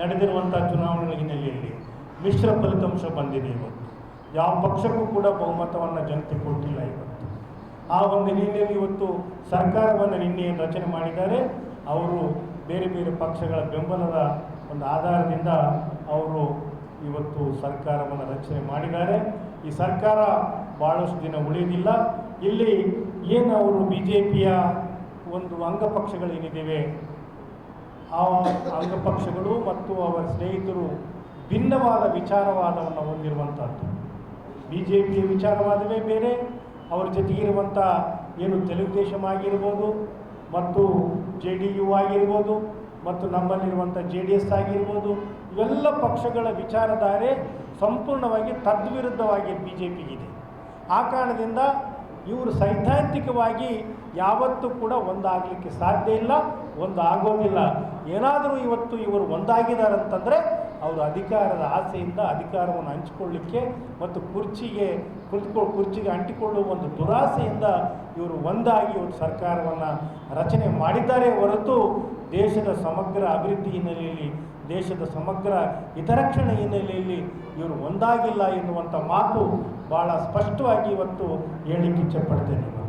ನಡೆದಿರುವಂಥ ಚುನಾವಣೆ ಹಿನ್ನೆಲೆಯಲ್ಲಿ ಮಿಶ್ರ ಫಲಿತಾಂಶ ಬಂದಿದೆ ಇವತ್ತು. ಯಾವ ಪಕ್ಷಕ್ಕೂ ಕೂಡ ಬಹುಮತವನ್ನು ಜನತೆ ಕೊಟ್ಟಿಲ್ಲ ಇವತ್ತು. ಆ ಒಂದು ಹಿನ್ನೆಲೆಯಲ್ಲಿ ಇವತ್ತು ಸರ್ಕಾರವನ್ನು ನಿನ್ನೆ ರಚನೆ ಮಾಡಿದ್ದಾರೆ. ಅವರು ಬೇರೆ ಬೇರೆ ಪಕ್ಷಗಳ ಬೆಂಬಲದ ಒಂದು ಆಧಾರದಿಂದ ಅವರು ಇವತ್ತು ಸರ್ಕಾರವನ್ನು ರಚನೆ ಮಾಡಿದ್ದಾರೆ. ಈ ಸರ್ಕಾರ ಭಾಳಷ್ಟು ದಿನ ಉಳಿಯುವುದಿಲ್ಲ ಇಲ್ಲಿ ಏನು ಅವರು ಬಿ ಜೆ ಪಿಯ ಒಂದು ಅಂಗಪಕ್ಷಗಳೇನಿದ್ದಾವೆ ಆ ಅಂಗಪಕ್ಷಗಳು ಮತ್ತು ಅವರ ಸ್ನೇಹಿತರು ಭಿನ್ನವಾದ ವಿಚಾರವಾದವನ್ನು ಹೊಂದಿರುವಂಥದ್ದು ಬಿ ಜೆ ಪಿಯ ವಿಚಾರವಾದವೇ ಬೇರೆ, ಅವರ ಜೊತೆಗಿರುವಂಥ ಏನು ತೆಲುಗುದೇಶಂ ಆಗಿರ್ಬೋದು ಮತ್ತು ಜೆ ಡಿ ಯು ಆಗಿರ್ಬೋದು ಮತ್ತು ನಮ್ಮಲ್ಲಿರುವಂಥ ಜೆ ಡಿ ಎಸ್ ಆಗಿರ್ಬೋದು, ಇವೆಲ್ಲ ಪಕ್ಷಗಳ ವಿಚಾರಧಾರೆ ಸಂಪೂರ್ಣವಾಗಿ ತದ್ವಿರುದ್ಧವಾಗಿ ಬಿ ಜೆ ಪಿಗಿದೆ ಆ ಕಾರಣದಿಂದ ಇವರು ಸೈದ್ಧಾಂತಿಕವಾಗಿ ಯಾವತ್ತೂ ಕೂಡ ಒಂದಾಗಲಿಕ್ಕೆ ಸಾಧ್ಯ ಇಲ್ಲ, ಒಂದಾಗೋದಿಲ್ಲ. ಏನಾದರೂ ಇವತ್ತು ಇವರು ಒಂದಾಗಿದ್ದಾರೆ ಅಂತಂದರೆ ಅವರು ಅಧಿಕಾರದ ಆಸೆಯಿಂದ ಅಧಿಕಾರವನ್ನು ಹಂಚಿಕೊಳ್ಳಿಕ್ಕೆ ಮತ್ತು ಕುರ್ಚಿಗೆ ಕುಳಿತುಕೊ ಕುರ್ಚಿಗೆ ಅಂಟಿಕೊಳ್ಳುವ ಒಂದು ದುರಾಸೆಯಿಂದ ಇವರು ಒಂದಾಗಿ ಇವರು ಸರ್ಕಾರವನ್ನು ರಚನೆ ಮಾಡಿದ್ದಾರೆ ಹೊರತು ದೇಶದ ಸಮಗ್ರ ಅಭಿವೃದ್ಧಿ ಹಿನ್ನೆಲೆಯಲ್ಲಿ, ದೇಶದ ಸಮಗ್ರ ಹಿತರಕ್ಷಣೆ ಹಿನ್ನೆಲೆಯಲ್ಲಿ ಇವರು ಒಂದಾಗಿಲ್ಲ ಎನ್ನುವಂಥ ಮಾತು ಭಾಳ ಸ್ಪಷ್ಟವಾಗಿ ಇವತ್ತು ಹೇಳಲಿಕ್ಕೆ ಇಚ್ಛೆಪಡ್ತೇನೆ